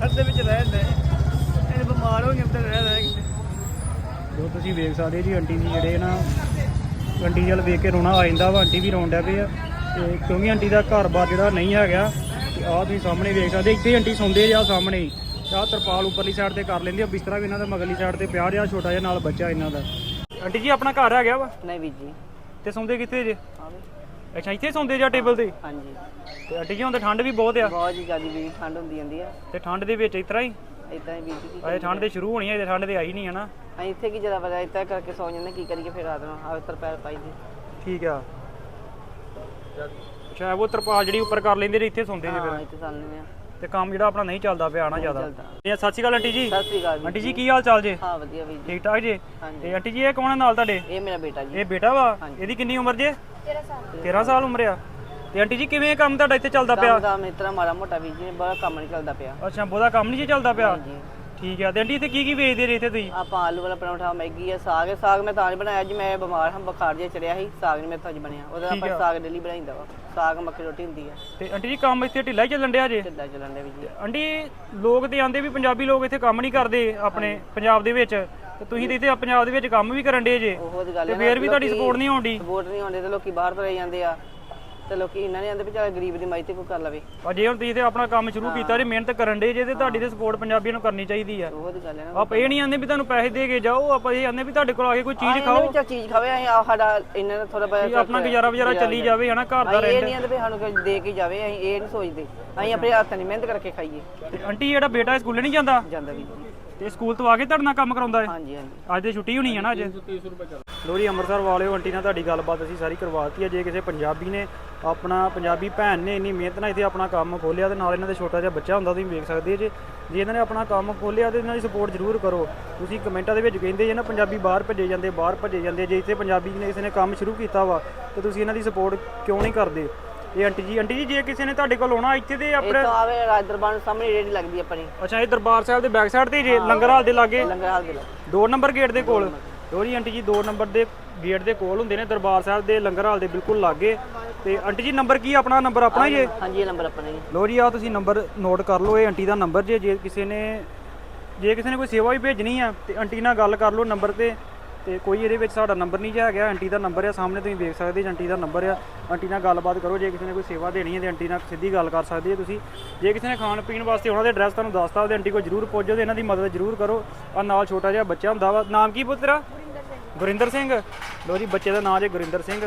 ਛੱਤ ਦੇ ਵਿੱਚ ਰਹਿੰਦੇ ਇਹ ਬਿਮਾਰ ਹੋ ਗਏ ਤੇ ਰਹਿ ਰਹਿ ਕੇ। ਜੋ ਤੁਸੀਂ ਵੇਖ ਸਕਦੇ ਜੀ ਆਂਟੀ ਜੀ ਜਿਹੜੇ ਨਾ ਆਂਟੀ ਵੱਲ ਵੇਖ ਕੇ ਰੋਣਾ ਆ ਜਾਂਦਾ ਵਾ ਆਂਟੀ ਵੀ ਰੋਣ ਡਿਆ ਪਏ ਆ। ਤੇ ਕਿਉਂਕਿ ਆਂਟੀ ਦਾ ਘਰ-ਬਾਰ ਜਿਹੜਾ ਨਹੀਂ ਹੈਗਾ ਤੇ ਆਹ ਤੁਸੀਂ ਸਾਹਮਣੇ ਵੇਖ ਸਕਦੇ ਇੱਥੇ ਆਂਟੀ ਸੌਂਦੇ ਆ ਸਾਹਮਣੇ ਹੀ। ਆਹ ਤਰਪਾਲ ਉੱਪਰਲੀ ਸਾਈਡ ਤੇ ਕਰ ਲੈਂਦੇ ਆ ਬਿਸਤਰਾ ਵੀ ਇਹਨਾਂ ਦਾ ਮਗਰਲੀ ਸਾਈਡ ਤੇ ਪਿਆ ਰਿਹਾ ਛੋਟਾ ਜਿਹਾ ਨਾਲ ਬੱਚਾ ਇਹਨਾਂ ਦਾ। ਆਂਟੀ ਜੀ ਆਪਣਾ ਘਰ ਹੈਗਾ ਵਾ? ਨਹੀਂ ਵੀਰ ਜੀ। ਤੇ ਸੌਂਦੇ ਕਿੱਥੇ ਜੇ? ਆਵੇ ਅੱਛਾ ਇੱਥੇ ਸੌਂਦੇ ਜਾਂ ਟੇਬਲ ਤੇ? ਹਾਂਜੀ। ਤੇ ਆਂਟੀ ਜੀ ਹੁਣ ਤਾਂ ਠੰਡ ਵੀ ਬਹੁਤ ਆ। ਬਹੁਤ ਜੀ ਜ਼ਿਆਦਾ ਵੀ ਠੰਡ ਹੁੰਦੀ ਜਾਂਦੀ ਆ। ਤੇ ਠੰਡ ਦੇ ਵਿੱਚ ਇਸ ਤਰ੍ਹਾਂ ਹੀ? ਇਦਾਂ ਹੀ ਵੀਰ ਜੀ ਕੀ ਅਜੇ ਠੰਡ ਦੇ ਸ਼ੁਰੂ ਹੋਣੀ ਹੈ ਤੇ ਠੰਡ ਤੇ ਆਈ ਨਹੀਂ ਹੈ ਨਾ ਅਸੀਂ ਇੱਥੇ ਕੀ ਜਰਾ ਵਜਾ ਇਦਾਂ ਕਰਕੇ ਸੌ ਜਾਂਦੇ ਕੀ ਕਰੀਏ ਫਿਰ ਰਾਤ ਨੂੰ ਆਵੇ ਤਰਪਾਲ ਪਾਈ ਦੀ। ਠੀਕ ਆ। ਅੱਛਾ ਉਹ ਤਰਪਾਲ ਜਿਹੜੀ ਉੱਪਰ ਕਰ ਲੈਂਦੇ ਨੇ ਇੱਥੇ ਸੌਂਦੇ ਜੇ ਹਾਂ ਫਿਰ। ਇੱਥੇ ਚੱਲਦੇ ਆ ਤੇ ਕੰਮ ਜਿਹੜਾ ਆਪਣਾ ਨਹੀਂ ਚੱਲਦਾ ਪਿਆ ਨਾ ਜ਼ਿਆਦਾ। ਚੱਲਦਾ। ਇਹ ਸਤਿ ਸ਼੍ਰੀ ਅਕਾਲ ਆਂਟੀ ਜੀ। ਸਤਿ ਸ੍ਰੀ ਅਕਾਲ ਆਂਟੀ ਜੀ ਕੀ ਹਾਲ ਚਾਲ ਜੇ? ਹਾਂ ਵਧੀਆ ਵੀਰ ਜੀ ਠੀਕ ਠਾਕ ਜੇ? ਹਾਂਜੀ। ਤੇ ਆਂਟੀ ਜੀ ਇਹ ਕੌਣ ਹੈ ਨਾਲ ਤੁਹਾਡੇ? ਇਹ ਮੇਰਾ ਬੇਟਾ ਜੀ। ਇਹ ਬੇਟਾ ਵਾ? ਹਾਂਜੀ। ਇਹਦੀ ਕਿੰਨੀ ਉਮਰ ਜੇ? 13 ਸਾਲ 13 ਸਾਲ ਉਮਰ ਆ। ਤੇ ਆਂਟੀ ਜੀ ਕਿਵੇਂ ਕੰਮ ਤੁਹਾਡਾ ਇੱਥੇ ਚੱਲਦਾ ਪਿਆ? ਕੰਮ ਦਾ ਮਿੱਤਰਾ ਮਾੜਾ ਮੋਟਾ ਵੀਰ ਜੀ ਬੜਾ ਕੰਮ ਨਹੀਂ ਚੱਲਦਾ ਪਿਆ। ਅੱਛਾ ਬਹੁਤਾ ਕੰਮ ਨਹੀਂ ਜੇ ਚੱਲਦਾ ਪਿਆ? ਹਾਂਜੀ। ਠੀਕ ਆ ਤੇ ਆਂਟੀ ਇੱਥੇ ਕੀ ਕੀ ਵੇਚਦੇ ਰਹੇ ਇੱਥੇ ਤੁਸੀਂ? ਆਪਾਂ ਆਲੂ ਵਾਲਾ ਪਰੌਂਠਾ ਮੈਗੀ ਆ ਸਾਗ ਹੈ ਸਾਗ ਮੈਂ ਤਾਂ ਨਹੀਂ ਬਣਾਇਆ ਅੱਜ ਮੈਂ ਬਿਮਾਰ ਹਾਂ ਬੁਖਾਰ ਜਿਹਾ ਚੜਿਆ ਸੀ ਸਾਗ ਨਹੀਂ ਮੇਰੇ ਤੋਂ ਅੱਜ ਬਣਿਆ। ਉਹਦਾ ਠੀਕ ਆਪਾਂ ਆ। ਸਾਗ ਡੇਲੀ ਬਣਾਈਦਾ ਵਾ ਸਾਗ ਮੱਕੀ ਰੋਟੀ ਹੁੰਦੀ ਆ। ਤੇ ਆਂਟੀ ਜੀ ਕੰਮ ਇੱਥੇ ਢਿੱਲਾ ਹੀ ਚੱਲਣ ਡਿਆ ਜੇ? ਢਿੱਲਾ ਚੱਲਣ ਦੇ ਵੀ ਜੀ। ਆਂਟੀ ਲੋਕ ਤੇ ਆਂਦੇ ਵੀ ਪੰਜਾਬੀ ਲੋਕ ਇੱਥੇ ਕੰਮ ਨਹੀਂ ਕਰਦੇ ਆਪਣੇ ਪੰਜਾਬ ਦੇ ਵਿੱਚ। ਤੇ ਤੁਸੀਂ ਤੇ ਇੱਥੇ ਪੰਜਾਬ ਦੇ ਵਿੱਚ ਕੰਮ ਵੀ ਕਰਨ ਡੇ ਜੇ। ਉਹੋ ਦੀ ਗੱਲ ਤੇ ਹੈ ਫੇਰ ਵੀ ਤੁਹਾਡੀ ਸਪੋਰਟ ਨਹੀਂ ਆਉਂਦੀ। ਸਪੋਰਟ ਨਹੀਂ ਆਉਂਦੇ ਤੇ ਲੋਕੀ ਬਾਹਰ ਤੁਰੇ ਜਾਂਦੇ ਆ। ਤੇ ਲੋਕੀ ਇਹਨਾਂ ਨੇ ਆਂਦੇ ਵੀ ਚੱਲ ਗਰੀਬ ਦੀ ਮਾਈ ਤੇ ਕੋਈ ਕਰ ਲਵੇ। ਆ ਜੇ ਹੁਣ ਤੁਸੀਂ ਤੇ ਆਪਣਾ ਕੰਮ ਸ਼ੁਰੂ ਕੀਤਾ ਜੇ ਮਿਹਨਤ ਕਰਨ ਦੇ ਜੇ ਤੇ ਤੁਹਾਡੀ ਤੇ ਸਪੋਰਟ ਪੰਜਾਬੀਆਂ ਨੂੰ ਕਰਨੀ ਚਾਹੀਦੀ ਆ। ਉਹੋ ਦੀ ਗੱਲ ਹੈ ਨਾ। ਆਪਾਂ ਇਹ ਨਹੀਂ ਆਂਦੇ ਵੀ ਤੁਹਾਨੂੰ ਪੈਸੇ ਦੇ ਕੇ ਜਾਓ ਆਪਾਂ ਇਹ ਆਂਦੇ ਵੀ ਤੁਹਾਡੇ ਕੋਲ ਆ ਕੇ ਕੋਈ ਚੀਜ਼ ਖਾਓ। ਵੀ ਚੱਲ ਚੀਜ਼ ਖਾਵੇ ਅਸੀਂ ਆ ਸਾਡਾ ਇਹਨਾਂ ਦਾ ਥੋੜਾ ਬਹੁਤ ਆਪਣਾ ਗੁਜ਼ਾਰਾ ਵਜ਼ਾਰਾ ਚੱਲੀ ਜਾਵੇ ਹਨਾ ਘਰ ਦਾ ਇਹ ਨਹੀਂ ਆਂਦੇ ਵੀ ਸਾਨੂੰ ਕੋਈ ਦੇ ਕੇ ਜਾਵੇ ਅਸੀਂ ਇਹ ਨਹੀਂ ਸੋਚਦੇ। ਅਸੀਂ ਆਪਣੇ ਹੱਥ ਨਹੀਂ ਮਿਹਨਤ ਕਰਕੇ ਖਾਈਏ। ਆਂਟੀ ਜਿਹੜਾ ਬੇਟਾ ਸਕੂਲੇ ਨਹੀਂ ਜਾਂਦਾ? ਜਾਂਦਾ ਵੀ ਤੇ ਸਕੂਲ ਤੋਂ ਆ ਕੇ ਤੁਹਾਡੇ ਨਾਲ ਕੰਮ ਕਰਾਉਂਦਾ ਹੈ ਹਾਂਜੀ ਹਾਂਜੀ। ਅੱਜ ਤੇ ਛੁੱਟੀ ਹੋਣੀ ਹੈ ਨਾ ਅੱਜ? ਲੋਰੀ ਅੰਮ੍ਰਿਤਸਰ ਵਾਲਿਓ ਆਂਟੀ ਨਾਲ ਤੁਹਾਡੀ ਗੱਲਬਾਤ ਅਸੀਂ ਸਾਰੀ ਕਰਵਾਤੀ ਹੈ ਜੇ ਕਿਸੇ ਪੰਜਾਬੀ ਨੇ ਆਪਣਾ ਪੰਜਾਬੀ ਭੈਣ ਨੇ ਇੰਨੀ ਮਿਹਨਤ ਨਾਲ ਇੱਥੇ ਆਪਣਾ ਕੰਮ ਖੋਲਿਆ ਤੇ ਨਾਲ ਇਹਨਾਂ ਦੇ ਛੋਟਾ ਜਿਹਾ ਬੱਚਾ ਹੁੰਦਾ ਤੁਸੀਂ ਵੇਖ ਸਕਦੇ ਜੇ। ਜੇ ਇਹਨਾਂ ਨੇ ਆਪਣਾ ਕੰਮ ਖੋਲਿਆ ਤੇ ਇਹਨਾਂ ਦੀ ਸਪੋਰਟ ਜ਼ਰੂਰ ਕਰੋ। ਤੁਸੀਂ ਕਮੈਂਟਾਂ ਦੇ ਵਿੱਚ ਕਹਿੰਦੇ ਜੇ ਨਾ ਪੰਜਾਬੀ ਬਾਹਰ ਭੱਜੇ ਜਾਂਦੇ ਬਾਹਰ ਭੱਜੇ ਜਾਂਦੇ ਜੇ ਇੱਥੇ ਪੰਜਾਬੀ ਨੇ ਕਿਸੇ ਨੇ ਕੰਮ ਸ਼ੁਰੂ ਕੀਤਾ ਵਾ ਤੇ ਤੁਸੀਂ ਇਹਨਾਂ ਦੀ ਸਪੋਰਟ ਕਿਉਂ ਨਹੀਂ ਕਰਦੇ? ਇਹ ਆਂਟੀ ਜੀ ਆਂਟੀ ਜੀ ਜੇ ਕਿਸੇ ਨੇ ਤੁਹਾਡੇ ਕੋਲ ਆਉਣਾ ਇੱਥੇ ਤੇ ਆਪਣੇ ਤਾਂ ਆਵੇ ਰਾਜ ਦਰਬਾਰ ਨੂੰ ਸਾਹਮਣੇ ਰੇੜੀ ਲੱਗਦੀ ਆਪਣੀ। ਅੱਛਾ ਇਹ ਦਰਬਾਰ ਸਾਹਿਬ ਦੇ ਬੈਕ ਸਾਈਡ ਤੇ ਜੇ ਲੰਗਰ ਹਾਲ ਦੇ ਲਾਗੇ? ਲੰਗਰ ਹਾਲ ਦੇ ਲਾਗੇ। ਦੋ ਨੰਬਰ ਗੇਟ ਦੇ ਕੋਲ। ਲੋ ਜੀ ਆਂਟੀ ਜੀ ਦੋ ਨੰਬਰ ਦੇ ਗੇਟ ਦੇ ਕੋਲ ਹੁੰਦੇ ਨੇ ਦਰਬਾਰ ਸਾਹਿਬ ਦੇ ਲੰਗਰ ਹਾਲ ਦੇ ਬਿਲਕੁਲ ਲਾਗੇ। ਤੇ ਆਂਟੀ ਜੀ ਨੰਬਰ ਕੀ? ਆਪਣਾ? ਨੰਬਰ ਆਪਣਾ ਹੈ ਹਾਂਜੀ ਇਹ ਨੰਬਰ ਆਪਣਾ ਜੀ ਲੋ ਜੀ ਆ ਤੁਸੀਂ ਨੰਬਰ ਨੋਟ ਕਰ ਲਓ ਇਹ ਆਂਟੀ ਦਾ ਨੰਬਰ ਜੇ ਜੇ ਕਿਸੇ ਨੇ ਜੇ ਕਿਸੇ ਨੇ ਕੋਈ ਸੇਵਾ ਵੀ ਭੇਜਣੀ ਆ ਤੇ ਆਂਟੀ ਨਾਲ ਗੱਲ ਕਰ ਲਓ ਨੰਬਰ ਤੇ। ਤੇ ਕੋਈ ਇਹਦੇ ਵਿੱਚ ਸਾਡਾ ਨੰਬਰ ਨਹੀਂ ਜਿਹਾ ਹੈਗਾ ਆਂਟੀ ਦਾ ਨੰਬਰ ਆ ਸਾਹਮਣੇ ਤੁਸੀਂ ਵੇਖ ਸਕਦੇ ਜੀ ਆਂਟੀ ਦਾ ਨੰਬਰ ਆ। ਆਂਟੀ ਨਾਲ ਗੱਲਬਾਤ ਕਰੋ ਜੇ ਕਿਸੇ ਨੇ ਕੋਈ ਸੇਵਾ ਦੇਣੀ ਹੈ ਤੇ ਆਂਟੀ ਨਾਲ ਸਿੱਧੀ ਗੱਲ ਕਰ ਸਕਦੇ ਹੋ ਤੁਸੀਂ। ਜੇ ਕਿਸੇ ਨੇ ਖਾਣ ਪੀਣ ਵਾਸਤੇ ਉਹਨਾਂ ਦੇ ਐਡਰੈਸ ਤੁਹਾਨੂੰ ਦੱਸਤਾ ਉਹਦੇ ਆਂਟੀ ਕੋਲ ਜਰੂਰ ਪਹੁੰਚੋ ਤੇ ਇਹਨਾਂ ਦੀ ਮਦਦ ਜਰੂਰ ਕਰੋ। ਆ ਨਾਲ ਛੋਟਾ ਜਿਹਾ ਬੱਚਾ ਹੁੰਦਾ ਵਾ ਨਾਮ ਕੀ ਪੁੱਤਰਾ? ਗੁਰਿੰਦਰ ਸਿੰਘ। ਲੋ ਜੀ ਬੱਚੇ ਦਾ ਨਾਮ ਜੇ ਗੁਰਿੰਦਰ ਸਿੰਘ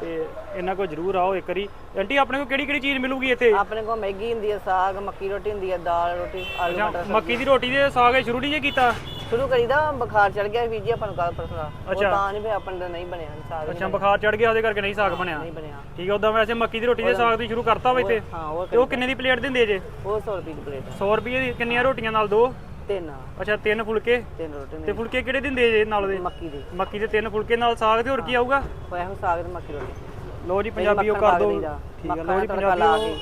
ਤੇ ਇਹਨਾਂ ਕੋਲ ਜਰੂਰ ਆਓ ਇੱਕ ਵਾਰੀ। ਆਂਟੀ ਆਪਣੇ ਕੋਲ ਕਿਹੜੀ ਕਿਹੜੀ ਚੀਜ਼ ਮਿਲੂਗੀ ਇੱਥੇ? ਆਪਣੇ ਕੋਲ ਮੈਗੀ ਹੁੰਦੀ ਹੈ ਸਾਗ ਮੱਕੀ ਰੋਟੀ ਹੁੰਦੀ ਹੈ ਦਾਲ ਰੋਟੀ ਆਲੂ ਮਟਰ ਮੱਕੀ ਦੀ ਰੋਟੀ ਦੇ ਸਾਗ ਸ਼ੁਰੂ ਨਹੀਂ ਜੇ ਕੀਤਾ? ਸ਼ੁਰੂ ਕਰੀਦਾ ਬੁਖਾਰ ਚੜ ਗਿਆ ਵੀਰ ਜੀ ਆਪਾਂ ਨੂੰ ਕੱਲ ਪਰਸੋਂ ਉਹ ਅੱਛਾ। ਤਾਂ ਨਹੀਂ ਵੀ ਆਪਾਂ ਦਾ ਨਹੀਂ ਬਣਿਆ ਸਾਗ ਅੱਛਾ ਬੁਖਾਰ ਚੜ ਗਿਆ ਉਹਦੇ ਕਰਕੇ ਨਹੀਂ ਸਾਗ ਬਣਿਆ। ਨਹੀਂ ਬਣਿਆ। ਠੀਕ ਹੈ ਉਦਾਂ ਵੈਸੇ ਮੱਕੀ ਦੀ ਰੋਟੀ ਦੇ ਸਾਗ ਦੀ ਸ਼ੁਰੂ ਕਰਤਾ ਵਾ ਇੱਥੇ? ਹਾਂ ਉਹ ਤੇ ਉਹ ਕਿੰਨੇ ਦੀ ਪਲੇਟ ਦਿੰਦੇ ਜੇ? ਉਹ 100 ਰੁਪਏ ਦੀ ਪਲੇਟ। 100 ਰੁਪਏ ਦੀ ਕਿੰਨੀਆਂ ਰੋਟੀਆਂ ਨਾਲ ਦੋ? ਤਿੰਨ। ਅੱਛਾ ਤਿੰਨ ਫੁਲਕੇ? ਤਿੰਨ ਰੋਟੀ ਤੇ ਫੁਲਕੇ ਕਿਹੜੇ ਦਿੰਦੇ ਜੇ ਨਾਲ ਦੇ? ਮੱਕੀ ਦੀ। ਮੱਕੀ ਦੇ ਤਿੰਨ ਫੁਲਕੇ ਨਾਲ ਸਾਗ ਤੇ ਹੋਰ ਕੀ ਆਊਗਾ? ਹੋਇਆ ਹੋ ਸਾਗ ਤੇ ਮੱਕੀ ਰੋਟੀ। ਲੋ ਜੀ ਪੰਜਾਬੀਓ ਮੱਖਣ ਕਰ ਪਾ ਕੇ ਦੇਈਦਾ। ਠੀਕ ਹੈ ਮੱਖਣ ਲੋ ਜੀ ਤੜਕਾ ਲਾ ਪੰਜਾਬੀਓ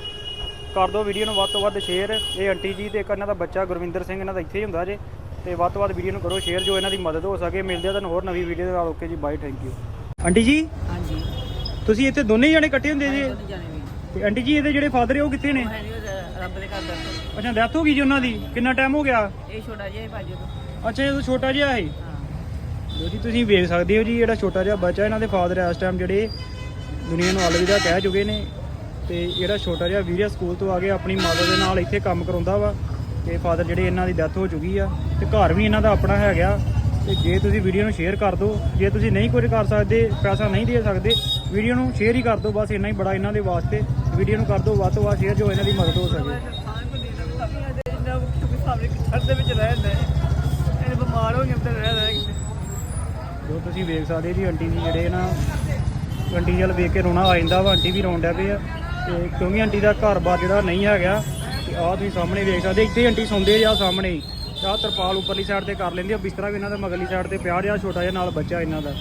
ਕਰ ਦੋ ਵੀਡੀਓ ਨੂੰ ਵੱਧ ਤੋਂ ਵੱਧ ਸ਼ੇਅਰ। ਇਹ ਆਂਟੀ ਜੀ ਤੇ ਇੱਕ ਇਹਨਾਂ ਦਾ ਬੱਚਾ ਗੁਰਵਿੰਦਰ ਸਿੰਘ ਇਹਨਾਂ ਦਾ ਇੱਥੇ ਹੀ ਹੁੰਦਾ ਜੇ। ਤੇ ਵੱਧ ਤੋਂ ਵੱਧ ਵੀਡੀਓ ਨੂੰ ਕਰੋ ਸ਼ੇਅਰ ਜੋ ਇਹਨਾਂ ਦੀ ਮਦਦ ਹੋ ਸਕੇ। ਮਿਲਦੇ ਆ ਤੁਹਾਨੂੰ ਹੋਰ ਨਵੀਂ ਵੀਡੀਓ ਦੇ ਨਾਲ। ਓਕੇ ਜੀ ਬਾਏ ਥੈਂਕ ਯੂ ਆਂਟੀ ਜੀ? ਹਾਂਜੀ। ਤੁਸੀਂ ਇੱਥੇ ਦੋਨੇ ਜਣੇ ਇਕੱਠੇ ਹੁੰਦੇ ਜੇ? ਤੇ ਆਂਟੀ ਜੀ ਇਹਦੇ ਜਿਹੜੇ ਫਾਦਰ ਹੈ ਉਹ ਕਿੱਥੇ ਨੇ? ਹੈ ਰੱਬ ਦੇ ਘਰ ਦਾ ਅੱਛਾ ਡੈਥ ਹੋ ਗਈ ਜੀ ਉਹਨਾਂ ਦੀ? ਕਿੰਨਾ ਟਾਈਮ ਹੋ ਗਿਆ? ਇਹ ਛੋਟਾ ਜਿਹਾ ਭਾਜੀ ਤੋਂ ਅੱਛਾ ਇਹ ਛੋਟਾ ਜਿਹਾ ਹੈ ਹਾਂ। ਲੋ ਜੀ ਤੁਸੀਂ ਵੇਖ ਸਕਦੇ ਹੋ ਜੀ ਜਿਹੜਾ ਛੋਟਾ ਜਿਹਾ ਬੱਚਾ ਇਹਨਾਂ ਦੇ ਫਾਦਰ ਇਸ ਟਾਈਮ ਜਿਹੜੇ ਦੁਨੀਆ ਨੂੰ ਅਲਵਿਦਾ ਕਹਿ ਚੁੱਕੇ ਨੇ। ਤੇ ਜਿਹੜਾ ਛੋਟਾ ਜਿਹਾ ਵੀਰਿਆ ਸਕੂਲ ਤੋਂ ਆ ਕੇ ਆਪਣੀ ਮਾਤਾ ਦੇ ਨਾਲ ਇੱਥੇ ਕੰਮ ਕਰਾਉਂਦਾ ਵਾ। ਤੇ ਫਾਦਰ ਜਿਹੜੇ ਇਹਨਾਂ ਦੀ ਡੈਥ ਹੋ ਚੁੱਕੀ ਆ। ਤੇ ਘਰ ਵੀ ਇਹਨਾਂ ਦਾ ਆਪਣਾ ਹੈਗਾ। ਤੇ ਜੇ ਤੁਸੀਂ ਵੀਡੀਓ ਨੂੰ ਸ਼ੇਅਰ ਕਰ ਦਿਓ ਜੇ ਤੁਸੀਂ ਨਹੀਂ ਕੁਝ ਕਰ ਸਕਦੇ, ਪੈਸਾ ਨਹੀਂ ਦੇ ਸਕਦੇ, ਵੀਡੀਓ ਨੂੰ ਸ਼ੇਅਰ ਹੀ ਕਰ ਦਿਓ ਬਸ ਇੰਨਾ ਹੀ ਬੜਾ ਇਹਨਾਂ ਦੇ ਵਾਸਤੇ। ਵੀਡੀਓ ਨੂੰ ਕਰ ਦਿਓ ਵੱਧ ਤੋਂ ਵੱਧ ਸ਼ੇਅਰ ਜੋ ਇਹਨਾਂ ਦੀ ਮਦਦ ਹੋ ਸਕੇ। ਜੋ ਤੁਸੀਂ ਵੇਖ ਸਕਦੇ ਜੀ, ਆਂਟੀ ਜੀ ਜਿਹੜੇ ਨਾ, ਆਂਟੀ ਜਲ ਵੇਖ ਕੇ ਰੋਣਾ ਆ ਜਾਂਦਾ ਵਾ, ਆਂਟੀ ਵੀ ਰੋਣ ਡਿਆ ਪਏ ਆ। ਤੇ ਕਿਉਂਕਿ ਆਂਟੀ ਦਾ ਘਰ-ਬਾਰ ਜਿਹੜਾ ਨਹੀਂ ਹੈਗਾ, ਤੇ ਆਹ ਤੁਸੀਂ ਸਾਹਮਣੇ ਵੇਖ ਸਕਦੇ, ਇੱਥੇ ਆਂਟੀ ਸੌਂਦੇ ਆ ਸਾਹਮਣੇ ਹੀ। ਆਹ ਤਰਪਾਲ ਉੱਪਰਲੀ ਸਾਈਡ ਤੇ ਕਰ ਲੈਂਦੇ ਆ, ਬਿਸਤਰਾ ਵੀ ਇਹਨਾਂ ਦਾ ਮਗਰਲੀ ਸਾਈਡ ਤੇ ਪਿਆ ਰਿਹਾ, ਛੋਟਾ ਜਿਹਾ ਨਾਲ ਬੱਚਾ ਇਹਨਾਂ ਦਾ।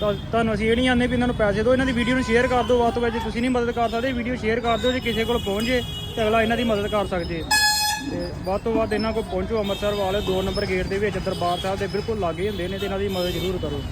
ਤਾਂ ਤੁਹਾਨੂੰ ਅਸੀਂ ਇਹ ਨਹੀਂ ਆਂਦੇ ਵੀ ਇਹਨਾਂ ਨੂੰ ਪੈਸੇ ਦਿਓ, ਇਹਨਾਂ ਦੀ ਵੀਡੀਓ ਨੂੰ ਸ਼ੇਅਰ ਕਰ ਦਿਓ ਵੱਧ ਤੋਂ ਵੱਧ, ਜੇ ਤੁਸੀਂ ਨਹੀਂ ਮਦਦ ਕਰ ਸਕਦੇ ਵੀਡੀਓ ਸ਼ੇਅਰ ਕਰ ਦਿਓ, ਜੇ ਕਿਸੇ ਕੋਲ ਪਹੁੰਚ ਜੇ ਤੇ ਅਗਲਾ ਇਹਨਾਂ ਦੀ ਮਦਦ ਕਰ ਸਕਦੇ ਤੇ ਵੱਧ ਤੋਂ ਵੱਧ ਇਹਨਾਂ ਕੋਲ ਪਹੁੰਚੋ, ਅੰਮ੍ਰਿਤਸਰ ਵਾਲੇ 2 ਨੰਬਰ ਗੇਟ ਦੇ ਵਿੱਚ ਦਰਬਾਰ ਸਾਹਿਬ ਦੇ ਬਿਲਕੁਲ ਲਾਗੇ ਹੁੰਦੇ ਨੇ ਤੇ ਇਹਨਾਂ ਦੀ ਮਦਦ ਜ਼ਰੂਰ ਕਰੋ।